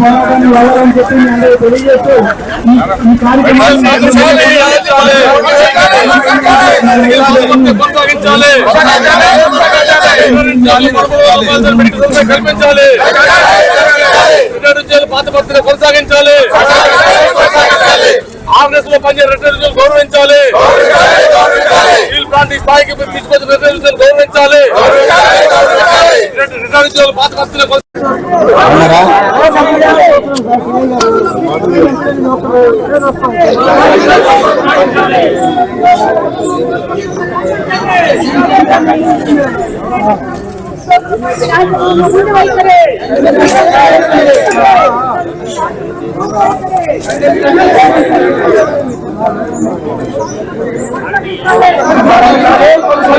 పోరాటాన్ని వెళ్ళాలని చెప్పి అందరూ తెలియజేస్తూ ఈ- కార్యక్రమాన్ని కొనసాగించాలి కల్పించాలి పాత భక్తులు కొనసాగించాలి ఆర్ఎస్లో పనిచేసే రిటైర్డ్ గౌరవించాలి. స్టీల్ ప్లాంట్ ఈ స్థాయికి తీసుకొచ్చిన రిటైర్డ్ గౌరవించాలి. రిటైర్డ్ పాత ಸಾಯಿ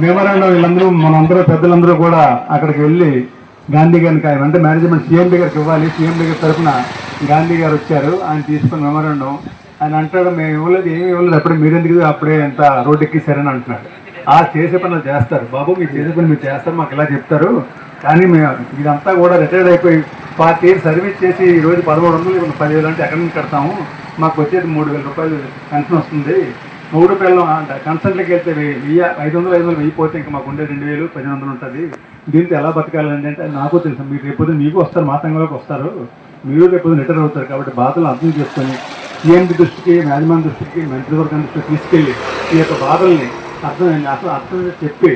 మెమరాండం వీళ్ళందరూ మనందరూ పెద్దలందరూ కూడా అక్కడికి వెళ్ళి గాంధీ గారిని ఖాయం అంటే మేనేజ్మెంట్ సీఎం దగ్గరికి ఇవ్వాలి. సీఎం దగ్గర తరఫున గాంధీ గారు వచ్చారు. ఆయన తీసుకున్న మెమరాండం. ఆయన అంటాడు మేము ఇవ్వలేదు ఏమి ఇవ్వలేదు. అప్పుడే మీరు ఎందుకు అప్పుడే ఎంత రోడ్డు ఎక్కిస్తారని అంటున్నాడు. ఆ చేసే పనులు చేస్తారు. బాబు మీరు చేసే పని మీరు చేస్తారు. మాకు ఇలా చెప్తారు. కానీ మేము ఇదంతా కూడా రిటైర్డ్ అయిపోయి పార్టీ సర్వీస్ చేసి ఈ రోజు పదమూడు వందలు ఇప్పుడు పదివేలు అంటే ఎక్కడి నుంచి కడతాము? మాకు వచ్చేది మూడు వేల రూపాయలు పెన్షన్ వస్తుంది. మూడు పిల్లలు కన్సల్ట్కి వెళ్తే వెయ్యి ఐదు వందలు ఐదు వందలు వెయ్యి పోతే ఇంకా మాకు ఉండే రెండు వేలు పది వందలు ఉంటుంది. దీంతో ఎలా బతకాలండి అంటే నాకు తెలుసు మీరు రేపు మీకు వస్తారు మా సంఘంలోకి వస్తారు. మీరు రేపు రిటైర్ అవుతారు కాబట్టి బాధలు అర్థం చేసుకొని సీఎండి దృష్టికి యాజమాన్ దృష్టికి మంత్రివర్గం దృష్టికి తీసుకెళ్ళి ఈ యొక్క బాధల్ని అర్థం అసలు అర్థం చెప్పి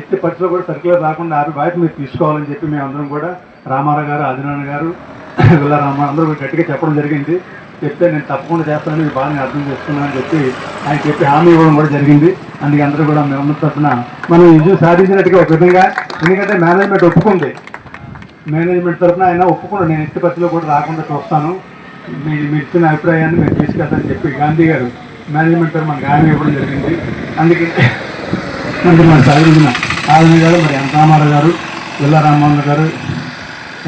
ఎట్టి పరిస్థితిలో కూడా సర్క్యులర్ రాకుండా ఆపి బాధ్యత మీరు తీసుకోవాలని చెప్పి మేము అందరం కూడా రామారావు గారు ఆదినారాయణ గారు విల్లా రామ అందరూ గట్టిగా చెప్పడం జరిగింది. చెప్తే నేను తప్పకుండా చేస్తానని మీ బాగా అర్థం చేసుకున్నానని చెప్పి ఆయన చెప్పి హామీ ఇవ్వడం కూడా జరిగింది. అందుకే అందరూ కూడా మేము ఉన్న తరఫున మనం ఇది సాధించినట్టుగా ఒక విధంగా ఎందుకంటే మేనేజ్మెంట్ ఒప్పుకుంది. మేనేజ్మెంట్ తరఫున ఆయన ఒప్పుకున్నాడు నేను ఎట్టి పరిస్థితిలో కూడా రాకుండా చూస్తాను. మీ మీ ఇచ్చిన అభిప్రాయాన్ని మేము తీసుకెళ్తానని చెప్పి గాంధీ గారు మేనేజ్మెంట్ తరఫున మనకు హామీ ఇవ్వడం జరిగింది. అందుకే అందుకు మన సాగించిన ఆదిన గారు మరి ఎన్ గారు విల్లా రామ్మోహన్ గారు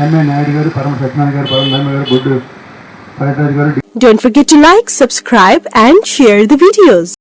ఎంఏ నాయుడు గారు పరమ సత్యనారాయణ గారు పరమ ధర్మ గారు గుడ్డు ఫైరాజ్ గారు Don't forget to like, subscribe and share the videos.